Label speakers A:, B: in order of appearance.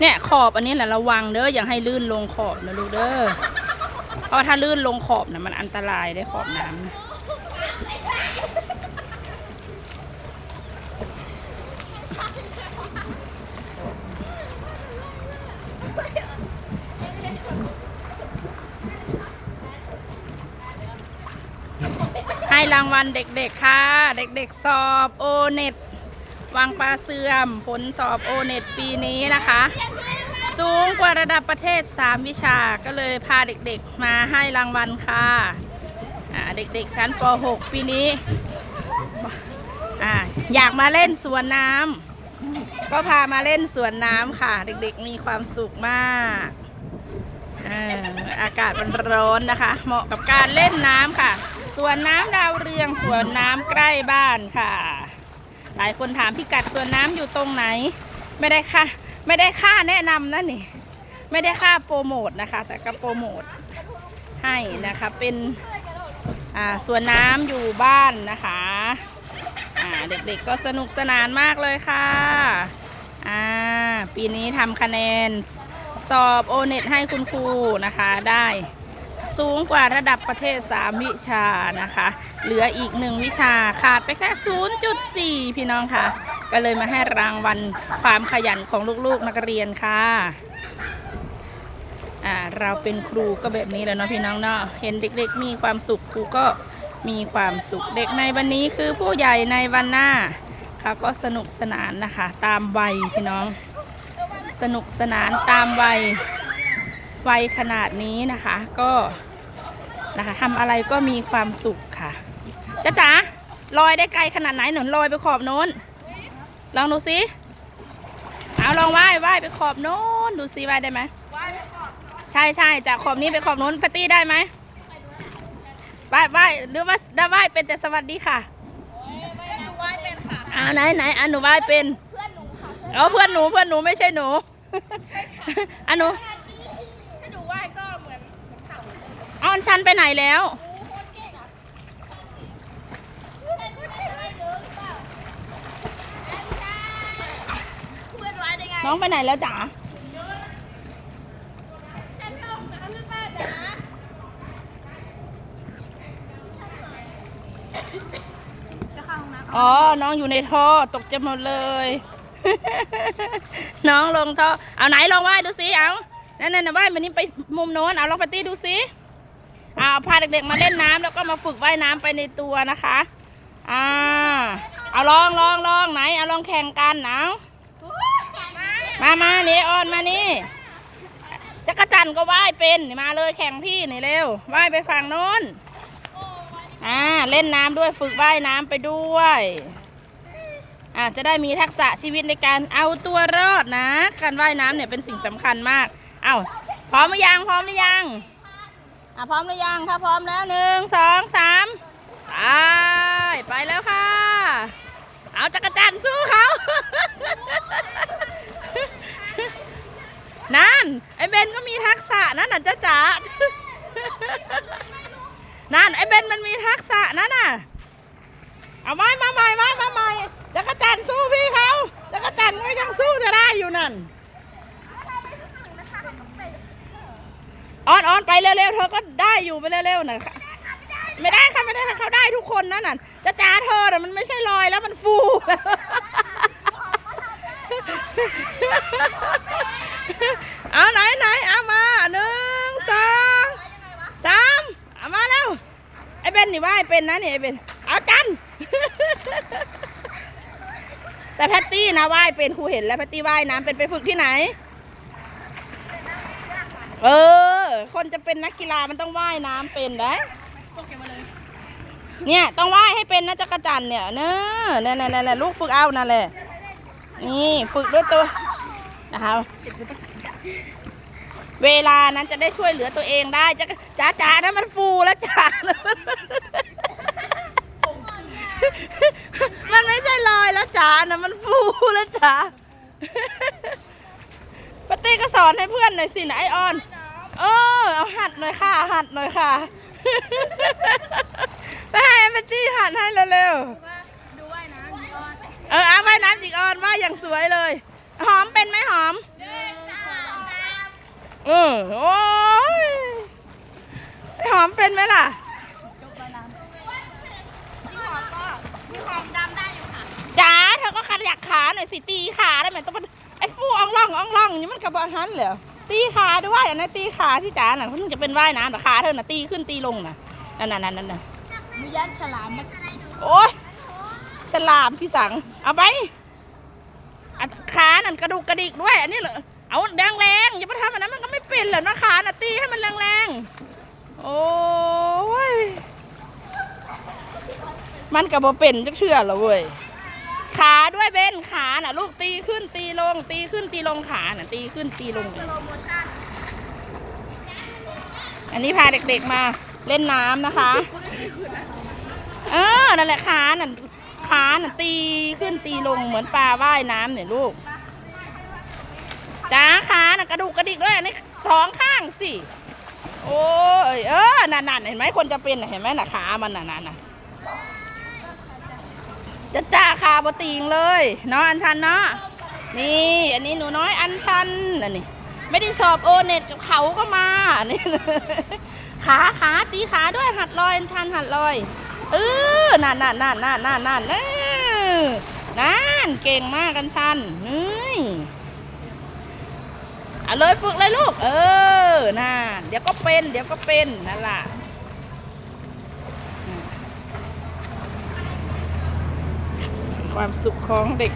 A: เนี่ยขอบอันนี้แหละระวังเด้ออย่าให้ลื่นลงขอบนะลูกเด้อเพราะถ้าลื่นลงขอบนะมันอันตรายได้ขอบน้ำนะให้รางวัลเด็กๆค่ะ เด็กๆสอบโอเน็ต วังปลาเสื่อม ผลสอบโอเน็ตปีนี้นะคะ สูงกว่าระดับประเทศ 3 วิชาก็เลยพาเด็กๆมาให้รางวัลค่ะเด็กๆชั้นป .6 ปีนี้ออยากมาเล่นสวนน้ำก็พามาเล่นสวนน้ำค่ะ เด็กๆมีความสุขมากอาอากาศมันร้อนนะคะ เหมาะกับการเล่นน้ำค่ะ สวนน้ำดาวเรืองสวนน้ำใกล้บ้านค่ะ หลายคนถามพิกัดสวนน้ำอยู่ตรงไหน ไม่ได้ค่ะไม่ได้ค่าแนะนำนะนี่ ไม่ได้ค่าโปรโมทนะคะ แต่ก็โปรโมทให้นะคะเป็นอ่าสวนน้ำอยู่บ้านนะคะอ่าเด็กๆก็สนุกสนานมากเลยค่ะอ่าปีนี้ทำคะแนนสอบโอเน็ตให้คุณครูนะคะได้ สูงกว่าระดับประเทศ 3 วิชานะคะ เหลืออีกหนึ่งวิชาขาดไปแค่ 0.4 พี่น้องค่ะ ก็เลยมาให้รางวัลความขยันของลูกๆนักเรียนค่ะอ่าเราเป็นครูก็แบบนี้แหล้วเนาะพี่น้องเนาะเห็นเด็กๆ มีความสุขครูก็มีความสุขเด็กในวันนี้คือผู้ใหญ่ในวันหน้าเขาก็สนุกสนานนะคะ ตามวัยพี่น้อง สนุกสนานตามวัย วัยขนาดนี้นะคะก็นะคะทำอะไรก็มีความสุขค่ะจ้าจ๋าลอยได้ไกลขนาดไหนหนุนลอยไปขอบโน้น ลองดูสิเอาลองว่ายว่ายไปขอบโน้นดูสิว่ายได้ไหมใช่ใช่จากขอบนี้ไปขอบโน้นพัตตี้ได้ไหมว่ายว่ายหรือว่าได้ว่ายเป็นแต่สวัสดีค่ะเอาไหนไหนอันหนูว่ายเป็น
B: เพื่อนหนูค่ะ
A: เอาเพื่อนหนูเพื่อนหนูไม่ใช่หนูอันหนู
B: ถ้าดูว่ายก็เหมือนเหมือนเต่าเลย
A: ออนชันไปไหนแล้ว
B: น้อง
A: ไปไหนแล้วจ๋า
B: อ๋อ น้
A: องอยู่ในท่อตกจะหมดเลย น้องลงท่อ เอาไหนลองไหว้ดูสิ เอา นั่นน่ะไหว้มันนี้ไปมุมโน้น เอาลองไปตี้ดูสิ อาพาเด็กๆมาเล่นน้ำแล้วก็มาฝึกว่ายน้ำไปในตัวนะคะอ่าเอาลองลองลองไหนเอาลองแข่งกันเอามามานี่ออนมานี่จักรจันทร์ก็ว่ายเป็นนี่มาเลยแข่งพี่นี่เร็วว่ายไปฝั่งโน้นอ่าเล่นน้ำด้วยฝึกว่ายน้ำไปด้วยอ่าจะได้มีทักษะชีวิตในการเอาตัวรอดนะ การว่ายน้ำเนี่ยเป็นสิ่งสำคัญมากเอาพร้อมหรือยังพร้อมหรือยัง อะพร้อมหรือยังถ้าพร้อมแล้วหนึ่งสองสามไปไปแล้วค่ะ เอาจักรจันทร์สู้เขานั่น ไอเบนก็มีทักษะนั่นน่ะจ้าจ๋านั่นไอ้เบนมันมีทักษะนั่นน่ะ เอาไม้มาใหม่ไม้มาใหม่จักรจันทร์สู้พี่เขาจักรจันทร์ก็ยังสู้จะได้อยู่นั่น ออนออนไปเร็วๆเธอก็ได้อยู่ไปเร็วๆน่ะค่ะไม่ได้ค่ะไม่ได้ค่ะเขาได้ทุกคนนั่นน่ะจะจ้าเธอน่ะมันไม่ใช่ลอยแล้วมันฟูเอาไหนไหนเอามาหนึ่งสองสามเอามาแล้วไอ้เบนนี่ว่ายเป็นนะนี่ไอ้เบนเอาจันแต่แพตตี้นะว่ายเป็นครูเห็นแล้วแพตตี้ว่ายน้ำเป็นไปฝึกที่ไหน เออ คนจะเป็นนักกีฬามันต้องว่ายน้ำเป็นนะเนี่ยต้องว่ายให้เป็นนะจักรจันเนี่ยเนอะนั่นนั่นนั่นลูกฝึกเอานั่นแหละนี่ฝึกด้วยตัวนะคะเวลานั้นจะได้ช่วยเหลือตัวเองได้จะจ๋าจ๋านะมันฟูแล้วจ๋ามันไม่ใช่ลอยแล้วจ๋านะมันฟูแล้วจ๋าปาตี้ก็สอนให้เพื่อนหน่อยสินะไอออน เออเอาหัดหน่อยค่ะ หัดหน่อยค่ะ ไปให้ปาตี้หัดให้เร็ว
B: ดูว่ายน้ำก่อน
A: ๆเออเอาว่ายน้ำจิกออนว่ายอย่างสวยเลย หอมเป็นไหมหอม
B: หนึ่งส
A: เออโอ้ยไอ้หอมเป็นไหมล่ะ
B: จบแล้วนะพี่หอมก็พี่หอมดำได้อยู่ค่ะ
A: จ๋าเธอก็ขยักขาหน่อยสิตีขาได้ไหมต้องมาไอ้ฟูอ่องล่องอ่องล่องอย่างนี้มันกระบอกหันเหรอ ตีขาด้วยอันนั้นตีขาที่จ๋าน่ะเขาถึงจะเป็นว่ายน้ำแต่ขาเธอน่ะตีขึ้นตีลงน่ะนั่นน่ะนั่นนั่นน่ะ
B: มียันฉลามมา
A: โอ้ยฉลามพี่สังเอาไปอะขานั่นกระดูกกระดิกด้วย อันนี้เหรอเอาแรงแรงๆอย่าไปทำอันนั้นมันก็ไม่เป็นเหรอนะขาน่ะตีให้มันแรงแรงๆโอ้ยมันกระบอเป็นจักเชื่อเหรอเว้ยขา ด้วยเบนขาน่ะ ลูกตีขึ้นตีลง ตีขึ้นตีลงขาน่ะตีขึ้นตีลง อันนี้พาเด็กๆมาเล่นน้ำนะคะ เออนั่นแหละขาน่ะขาน่ะตีขึ้นตีลงเหมือนปลาว่ายน้ำเนี่ยลูกจ้าขาน่ะกระดูกกระดิกด้วยอันนี้สองข้างสิโอ้ยเออนั่นๆเห็นไหมคนจะเป็นเห็นไหมน่ะขามันน่ะน่ะ จะจ้าขาบตีงเลยเนาะอันชันเนาะนี่อันนี้หนูน้อยอันชันอันนี้ไม่ได้สอบโอเน็ตกับเขาก็มานี่ขาขาตีขาด้วยหัดลอยอันชันหัดลอยเออนั่นนั่นนั่นนั่นนั่นนั่นเออนั่นเก่งมากกันชันเฮ้ยเอาเลยฝึกเลยลูก เออนั่นเดี๋ยวก็เป็น เดี๋ยวก็เป็นนั่นแหละ ความสุขของเด็ก